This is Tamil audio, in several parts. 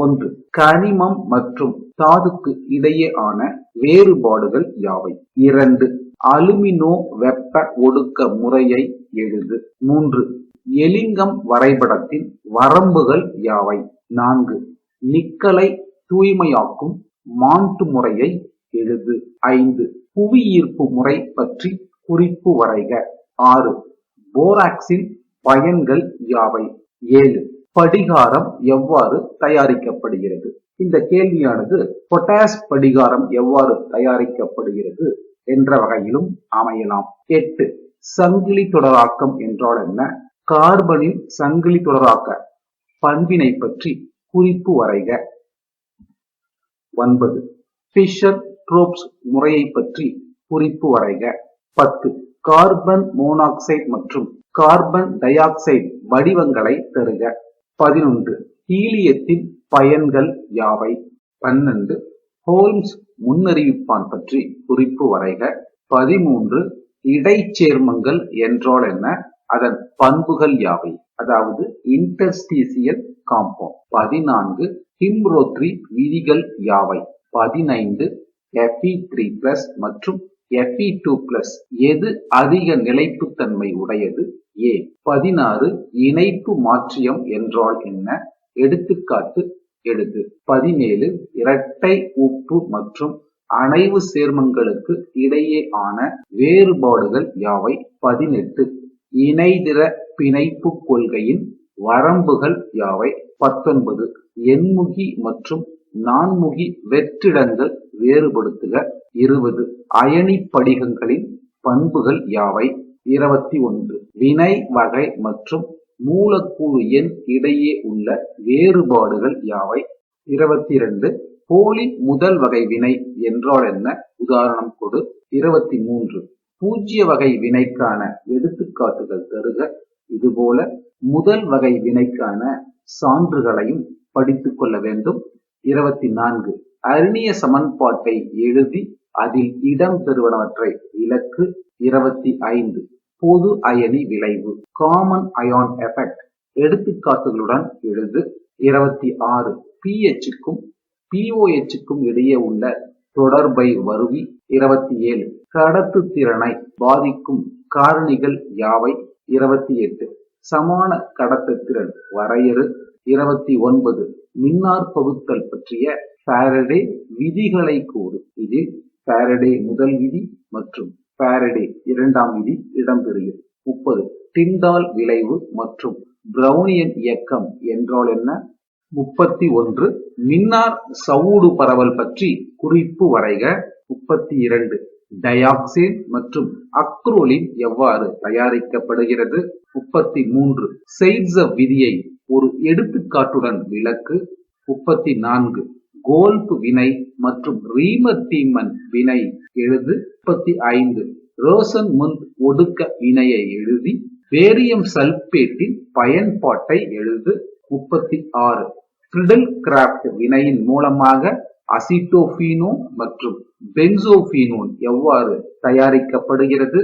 ஒன்று கனிமம் மற்றும் தாதுக்கு இடையே ஆன வேறுபாடுகள் யாவை? இரண்டு அலுமினோ வெப்ப ஒடுக்க முறையை எழுது. மூன்று எலிங்கம் வரைபடத்தின் வரம்புகள் யாவை? நான்கு நிக்கலை தூய்மையாக்கும் மாண்டு முறையை எழுது. ஐந்து புவியீர்ப்பு முறை பற்றி குறிப்பு வரைக. ஆறு போராக்சின் பயன்கள் யாவை? ஏழு படிகாரம் எவ்வாறு தயாரிக்கப்படுகிறது? இந்த கேள்வியானது பொட்டாஸ் படிகாரம் எவ்வாறு தயாரிக்கப்படுகிறது என்ற வகையிலும் அமையலாம். எட்டு சங்கிலி தொடராக்கம் என்றால் என்ன? கார்பனின் சங்கிலி தொடராக்க பண்பினை பற்றி குறிப்பு வரைக. ஒன்பது பிஷர் ட்ரோப்ஸ் முறையை பற்றி குறிப்பு வரைக. பத்து கார்பன் மோனாக்சைடு மற்றும் கார்பன் டை ஆக்சைடு வடிவங்களை தருக. பதினொன்று. ஹீலியத்தின் பயன்கள் யாவை? பன்னெண்டு. ஹோல்ம்ஸ் முன்னறிவிப்பான் பற்றி குறிப்பு வரைக. பதிமூன்று. இடைச்சேர்மங்கள் என்றால் என்ன? அதன் பண்புகள் யாவை? அதாவது இன்டர்ஸ்டீசியல் காம்பவுண்ட் பதினான்கு. ஹிம்ரோத்ரி விதிகள் யாவை? பதினைந்து. Fe த்ரீ பிளஸ் மற்றும் Fe டூ பிளஸ் எது அதிக நிலைப்புத்தன்மை உடையது? ஏ பதினாறு இணைப்பு மாற்றியம் என்றால் என்ன? எடுத்துக்காட்டு எழுது. பதினேழு இரட்டை உப்பு மற்றும் அணைவு சேர்மங்களுக்கு இடையே ஆன வேறுபாடுகள் யாவை? பதினெட்டு இணைதிர பிணைப்பு கொள்கையின் வரம்புகள் யாவை? பத்தொன்பது எண்முகி மற்றும் நான்முகி வெற்றிடங்கள் வேறுபடுத்துக. இருபது. அயனி படிகங்களின் பண்புகள் யாவை? இருபத்தி ஒன்று. வினை வகை மற்றும் மூலக்கூறு எண் இடையே உள்ள வேறுபாடுகள் யாவை? இருபத்தி இரண்டு. போலி முதல் வகை வினை என்றால் என்ன? உதாரணம் கொடு. இருபத்தி மூன்று. பூஜ்ய வகை வினைக்கான எடுத்துக்காட்டுகள் தருக. இதுபோல முதல் வகை வினைக்கான சான்றுகளையும் படித்துக் கொள்ள வேண்டும். இருபத்தி நான்கு. அருணிய சமன்பாட்டை எழுதி அதில் இடம் பெறுவனவற்றை இலக்கு இருபத்தி ஐந்து. பொது அயனி விளைவு. காமன் அயான் எஃபெக்ட் எடுத்துக்காட்டுகளுடன் எழுது. இருபத்தி ஆறு. பிஎச்சுக்கும் பிஓஎச்சுக்கும் இடையே உள்ள தொடர்பை வருவி. இருபத்தி ஏழு. கடத்து திறனை பாதிக்கும் காரணிகள் யாவை? இருபத்தி எட்டு. சமான கடத்துத்திறன் வரையறு. இருபத்தி ஒன்பது. மின்னார் பகுத்தல் பற்றிய பாரடே விதிகளை கூறும் இதில் பாரடே முதல் விதி மற்றும் பாரடே இரண்டாம் விதி இடம்பெறுகிறது. முப்பது. டிண்டால் விளைவு மற்றும் பிரவுனியன் இயக்கம் என்றால் என்ன? முப்பத்தி ஒன்று. மின்னார் சவுடு பரவல் பற்றி குறிப்பு வரைக. முப்பத்தி இரண்டு. டயாக்சைன் மற்றும் அக்ரோலின் எவ்வாறு தயாரிக்கப்படுகிறது? முப்பத்தி மூன்று. செய்த விதியை ஒரு எடுத்துக்காட்டுடன் விளக்கு முப்பத்தி நான்கு. கோல்ப் வினை மற்றும் ரீமத்தீமன் வினை எழுது முப்பத்தி ஐந்து. ரோசன் முந்த் ஒடுக்க வினையை எழுதி பேரியம் சல்பேட்டின் பயன்பாட்டை எழுது முப்பத்தி ஆறு. ஃபிரிடல் கிராஃப்ட் வினையின் மூலமாக அசிட்டோபீனோ மற்றும் பென்சோபீனோன் எவ்வாறு தயாரிக்கப்படுகிறது?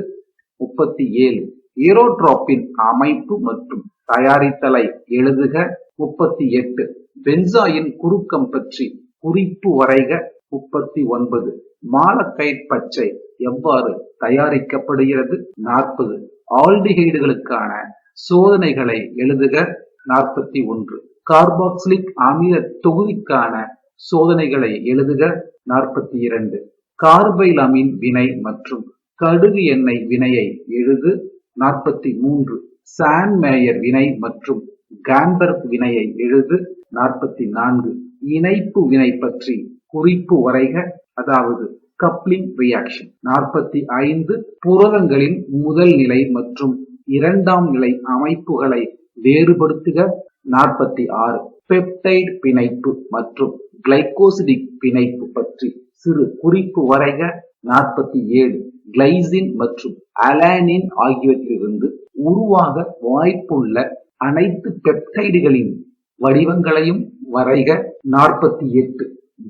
முப்பத்தி ஏழு. ஏரோட்ராப்பின் அமைப்பு மற்றும் தயாரித்தலை எழுதுக. முப்பத்தி எட்டு. பென்சாயின் குறுக்கம் பற்றி குறிப்பு வரைக. முப்பத்தி ஒன்பது. மாலக்கைட் பச்சை எவ்வாறு தயாரிக்கப்படுகிறது? நாற்பது. ஆல்டிஹைடுகளுக்கான சோதனைகளை எழுதுக. நாற்பத்தி ஒன்று. கார்பாக்சிலிக் அமில தொகுதிக்கான சோதனைகளை எழுதுக. நாற்பத்தி இரண்டு. கார்பைலமின் வினை மற்றும் கடுகு எண்ணெய் வினையை எழுது. நாற்பத்தி மூன்று. சான் மேயர் வினை மற்றும் கான்பர்க் வினையை எழுது நாற்பத்தி நான்கு. இணைப்பு வினை பற்றி குறிப்பு வரைக அதாவது கப்ளிங் ரியாக்ஷன். நாற்பத்தி ஐந்து. புரதங்களின் முதல் நிலை மற்றும் இரண்டாம் நிலை அமைப்புகளை வேறுபடுத்துக. நாற்பத்தி ஆறு. பெப்டைட் பிணைப்பு மற்றும் கிளைகோசிடிக் பிணைப்பு பற்றி சிறு குறிப்பு வரைக. நாற்பத்தி ஏழு. கிளைசின் மற்றும் அலானின் ஆகியவற்றிலிருந்து உருவாக வாய்ப்புள்ள அனைத்து பெப்டைடுகளின் வடிவங்களையும் வரைக. நாற்பத்தி எட்டு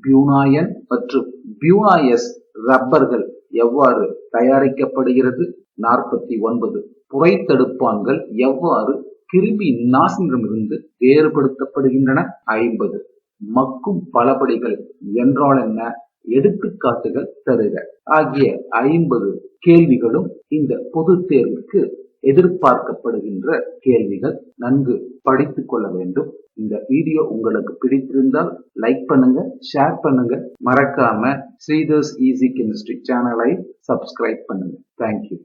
பியூனாயன் மற்றும் பியூனாயஸ் ரப்பர்கள் எவ்வாறு தயாரிக்கப்படுகிறது? நாற்பத்தி ஒன்பது புகைத்தடுப்பான்கள் எவ்வாறு கிருமி நாசினிடமிருந்து வேறுபடுத்தப்படுகின்றன? ஐம்பது மக்கும் பலபடிகள் என்றால் என்ன? எடுத்துக்காட்டுகள் தருக. ஆகிய ஐம்பது கேள்விகளும் இந்த பொது தேர்வுக்கு எதிர்பார்க்கப்படுகின்ற கேள்விகள். நன்கு படித்துக் கொள்ள வேண்டும். இந்த வீடியோ உங்களுக்கு பிடித்திருந்தால் லைக் பண்ணுங்க ஷேர் பண்ணுங்க. மறக்காம ஸ்ரீதர்ஸ் ஈஸி கெமிஸ்ட்ரி சேனலை சப்ஸ்கிரைப் பண்ணுங்க. Thank you